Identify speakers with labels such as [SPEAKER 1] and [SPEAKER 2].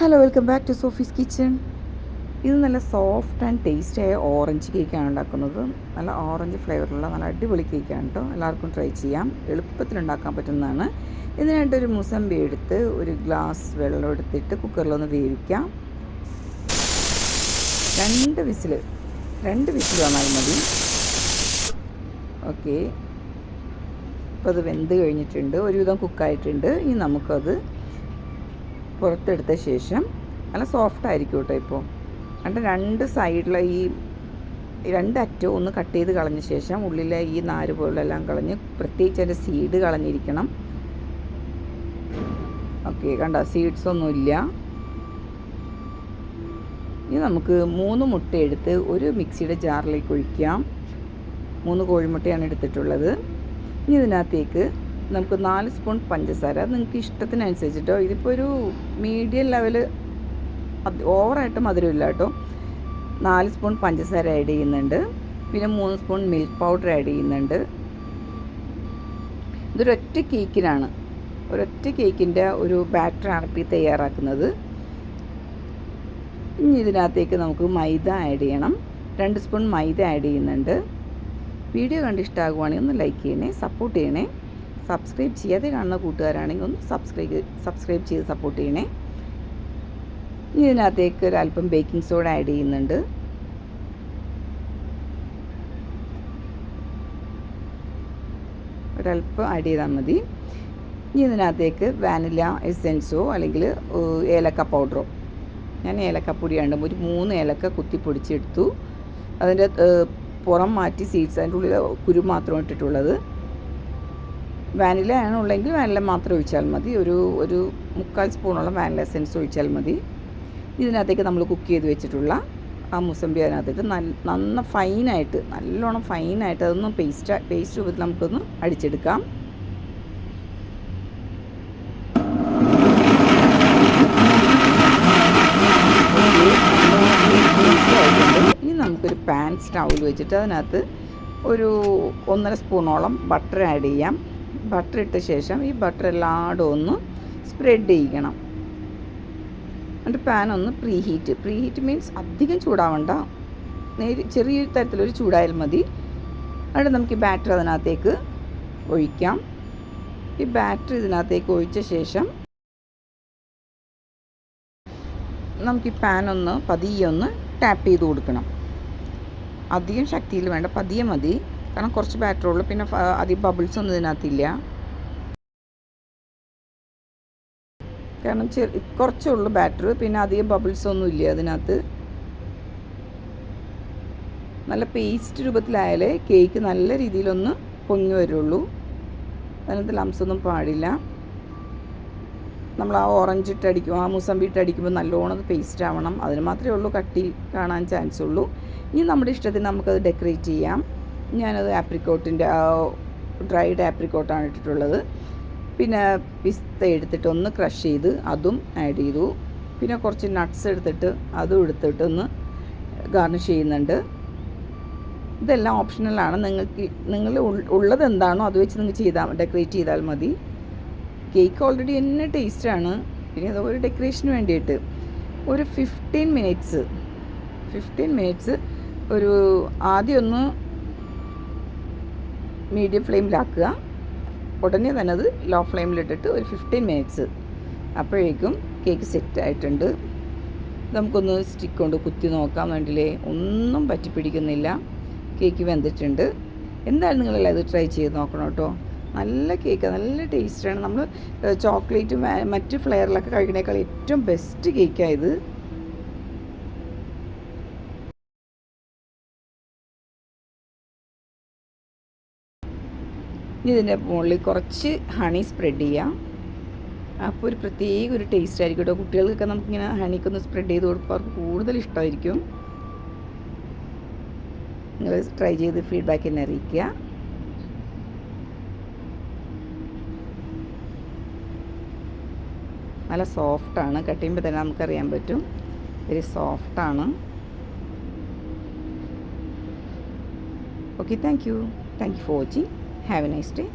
[SPEAKER 1] Hello welcome back to Sophie's kitchen ഇത് നല്ല soft and ടേസ്റ്റായ orange കേക്കാണ് ഉണ്ടാക്കുന്നത്. നല്ല ഓറഞ്ച് ഫ്ലേവറുള്ള നല്ല അടിപൊളി കേക്കാണ് കേട്ടോ എല്ലാവർക്കും ട്രൈ ചെയ്യാം. എളുപ്പത്തിൽ ഉണ്ടാക്കാൻ പറ്റുന്നതാണ്. ഇതിനായിട്ട് ഒരു മുസമ്പി എടുത്ത് ഒരു ഗ്ലാസ് വെള്ളം എടുത്തിട്ട് കുക്കറിലൊന്ന് വേവിക്കാം. രണ്ട് വിസിൽ രണ്ട് വിസിൽ വന്നാൽ മതി. ഓക്കെ ഇപ്പോൾ അത് വെന്ത് കഴിഞ്ഞിട്ടുണ്ട്. ഒരുവിധം കുക്കായിട്ടുണ്ട് ഇനി നമുക്കത് പുറത്തെടുത്ത ശേഷം നല്ല സോഫ്റ്റ് ആയിരിക്കും കേട്ടോ ഇപ്പോൾ അണ്ട് രണ്ട് സൈഡിലെ ഈ രണ്ട് അറ്റവും ഒന്ന് കട്ട് ചെയ്ത് കളഞ്ഞ ശേഷം ഉള്ളിലെ ഈ നാര് പോലെല്ലാം കളഞ്ഞ് പ്രത്യേകിച്ച് അതിന്റെ സീഡ് കളഞ്ഞിരിക്കണം. ഓക്കെ കണ്ട? സീഡ്സ് ഒന്നുമില്ല ഇനി നമുക്ക് മൂന്ന് മുട്ട എടുത്ത് ഒരു മിക്സിയുടെ ജാറിലേക്ക് ഒഴിക്കാം. മൂന്ന് കോഴിമുട്ടയാണ് എടുത്തിട്ടുള്ളത്. ഇനി ഇതിനകത്തേക്ക് നമുക്ക് നാല് സ്പൂൺ പഞ്ചസാര. നിങ്ങൾക്ക് ഇഷ്ടത്തിനനുസരിച്ചിട്ടോ. ഇതിപ്പോൾ ഒരു മീഡിയം ലെവൽ ഓവറായിട്ട് മധുരമില്ല കേട്ടോ. നാല് സ്പൂൺ പഞ്ചസാര ആഡ് ചെയ്യുന്നുണ്ട്. പിന്നെ മൂന്ന് സ്പൂൺ മിൽക്ക് പൗഡർ ആഡ് ചെയ്യുന്നുണ്ട്. ഇതൊരൊറ്റ കേക്കിനാണ് ഒരൊറ്റ കേക്കിന്റെ ഒരു ബാറ്ററാണ് ഇപ്പോൾ തയ്യാറാക്കുന്നത്. ഇനി ഇതിനകത്തേക്ക് നമുക്ക് മൈദ ആഡ് ചെയ്യണം. രണ്ട് സ്പൂൺ മൈദ ആഡ് ചെയ്യുന്നുണ്ട്. വീഡിയോ കണ്ട് ഇഷ്ടമാകുവാണെങ്കിൽ ഒന്ന് ലൈക്ക് ചെയ്യണേ സപ്പോർട്ട് ചെയ്യണേ. സബ്സ്ക്രൈബ് ചെയ്യാതെ കാണുന്ന കൂട്ടുകാരാണെങ്കിൽ ഒന്ന് സബ്സ്ക്രൈബ് സബ്സ്ക്രൈബ് ചെയ്ത് സപ്പോർട്ട് ചെയ്യണേ. ഇനി ഇതിനകത്തേക്ക് ഒരല്പം ബേക്കിംഗ് സോഡ ആഡ് ചെയ്യുന്നുണ്ട്. ഒരല്പം ആഡ് ചെയ്താൽ മതി. ഇനി ഇതിനകത്തേക്ക് വാനില എസെൻസോ അല്ലെങ്കിൽ ഏലക്ക പൗഡറോ ഞാൻ ഏലക്കപ്പൊടിയാണ് ഒരു മൂന്ന് ഏലക്ക കുത്തി പൊടിച്ചെടുത്തു. അതിന്റെ പുറം മാറ്റി സീഡ്സ് അതിന്റെ ഉള്ളിൽ കുരു മാത്രം ഇട്ടിട്ടുള്ളത്. വാനില ആണ് ഉള്ളെങ്കിൽ വാനില മാത്രം ഒഴിച്ചാൽ മതി. ഒരു ഒരു മുക്കാൽ സ്പൂണോളം വാനില എസെൻസ് ഒഴിച്ചാൽ മതി. ഇതിനകത്തേക്ക് നമ്മൾ കുക്ക് ചെയ്ത് വെച്ചിട്ടുള്ള ആ മുസമ്പി അതിനകത്തിട്ട് നല്ല നന്ന ഫൈനായിട്ട് നല്ലോണം ഫൈനായിട്ട് അതൊന്ന് പേസ്റ്റ് പേസ്റ്റ് രൂപത്തിൽ നമുക്കൊന്ന് അടിച്ചെടുക്കാം. ഇനി നമുക്കൊരു പാൻ സ്റ്റൗവിൽ വെച്ചിട്ട് അതിനകത്ത് ഒരു ഒന്നര സ്പൂണോളം ബട്ടർ ആഡ് ചെയ്യാം. ബട്ടർ ഇട്ട ശേഷം ഈ ബട്ടർ എല്ലായിടും ഒന്ന് സ്പ്രെഡ് ചെയ്യണം. എന്നിട്ട് പാൻ ഒന്ന് preheat preheat means അധികം ചൂടാവണ്ട. നേരി ചെറിയൊരു തരത്തിലൊരു ചൂടായാൽ മതി. എന്നിട്ട് നമുക്ക് ഈ ബാറ്റർ അതിനകത്തേക്ക് ഒഴിക്കാം. ഈ ബാറ്റർ ഇതിനകത്തേക്ക് ഒഴിച്ച ശേഷം നമുക്ക് ഈ പാൻ ഒന്ന് പതിയെ ഒന്ന് ടാപ്പ് ചെയ്ത് കൊടുക്കണം. അധികം ശക്തിയിൽ വേണ്ട പതിയെ മതി. കാരണം കുറച്ച് ബാറ്ററുള്ളൂ പിന്നെ അധികം ബബിൾസ് ഒന്നും ഇതിനകത്തില്ല. കാരണം ചെറു കുറച്ചേ ഉള്ളൂ ബാറ്റർ പിന്നെ അധികം ബബിൾസ് ഒന്നും ഇല്ല അതിനകത്ത്. നല്ല പേസ്റ്റ് രൂപത്തിലായാലേ കേക്ക് നല്ല രീതിയിലൊന്ന് പൊങ്ങി വരുള്ളൂ. അതിനകത്ത് ലംസ് ഒന്നും പാടില്ല. നമ്മൾ ആ ഓറഞ്ച് ഇട്ടടിക്കും ആ മുസമ്പി ഇട്ടടിക്കുമ്പോൾ നല്ലോണം പേസ്റ്റ് ആവണം. അതിന് മാത്രമേ ഉള്ളൂ കട്ടി കാണാൻ ചാൻസ് ഉള്ളൂ. ഇനി നമ്മുടെ ഇഷ്ടത്തിന് നമുക്കത് ഡെക്കറേറ്റ് ചെയ്യാം. ഞാനത് ആപ്രിക്കോട്ടിന്റെ ഡ്രൈഡ് ആപ്രിക്കോട്ടാണ് ഇട്ടിട്ടുള്ളത്. പിന്നെ പിസ്ത എടുത്തിട്ട് ഒന്ന് ക്രഷ് ചെയ്ത് അതും ആഡ് ചെയ്തു. പിന്നെ കുറച്ച് നട്ട്സ് എടുത്തിട്ട് അതും എടുത്തിട്ട് ഒന്ന് ഗാർണിഷ് ചെയ്യുന്നുണ്ട്. ഇതെല്ലാം ഓപ്ഷണലാണ് നിങ്ങൾക്ക് നിങ്ങൾ ഉള്ളത് എന്താണോ അത് വെച്ച് നിങ്ങൾക്ക് ചെയ്താൽ ഡെക്കറേറ്റ് ചെയ്താൽ മതി. കേക്ക് ഓൾറെഡി എന്നെ ടേസ്റ്റാണ് പിന്നെ അത് ഒരു ഡെക്കറേഷന് വേണ്ടിയിട്ട് ഒരു ഫിഫ്റ്റീൻ മിനിറ്റ്സ് ഫിഫ്റ്റീൻ മിനിറ്റ്സ് ഒരു ആദ്യം ഒന്ന് മീഡിയം ഫ്ലെയിമിലാക്കുക. ഉടനെ തന്നെ അത് ലോ ഫ്ലെയിമിലിട്ടിട്ട് ഒരു ഫിഫ്റ്റീൻ മിനിറ്റ്സ് അപ്പോഴേക്കും കേക്ക് സെറ്റ് ആയിട്ടുണ്ട്. നമുക്കൊന്ന് സ്റ്റിക്ക് കൊണ്ട് കുത്തി നോക്കാം വേണ്ടിയില്ലേ? ഒന്നും പറ്റിപ്പിടിക്കുന്നില്ല. കേക്ക് വെന്തിട്ടുണ്ട്. എന്തായാലും നിങ്ങളെല്ലാം ഇത് ട്രൈ ചെയ്ത് നോക്കണം കേട്ടോ. നല്ല കേക്ക് നല്ല ടേസ്റ്റാണ് നമ്മൾ ചോക്ലേറ്റും മറ്റ് ഫ്ലെയറിലൊക്കെ കഴിക്കണേക്കാൾ ഏറ്റവും ബെസ്റ്റ് കേക്കായത് ഇനി ഇതിന്റെ മുകളിൽ കുറച്ച് ഹണി സ്പ്രെഡ് ചെയ്യാം. അപ്പോൾ ഒരു പ്രത്യേക ഒരു ടേസ്റ്റ് ആയിരിക്കും കേട്ടോ. കുട്ടികൾക്കൊക്കെ നമുക്കിങ്ങനെ ഹണിക്കൊന്ന് സ്പ്രെഡ് ചെയ്ത് കൊടുക്കുമ്പോൾ അവർക്ക് കൂടുതൽ ഇഷ്ടമായിരിക്കും. നിങ്ങൾ ട്രൈ ചെയ്ത് ഫീഡ്ബാക്ക് എന്നെ അറിയിക്കുക. നല്ല സോഫ്റ്റാണ് കട്ട് ചെയ്യുമ്പോൾ തന്നെ നമുക്കറിയാൻ പറ്റും. വെരി സോഫ്റ്റാണ് okay thank you thank you for watching Have a nice day.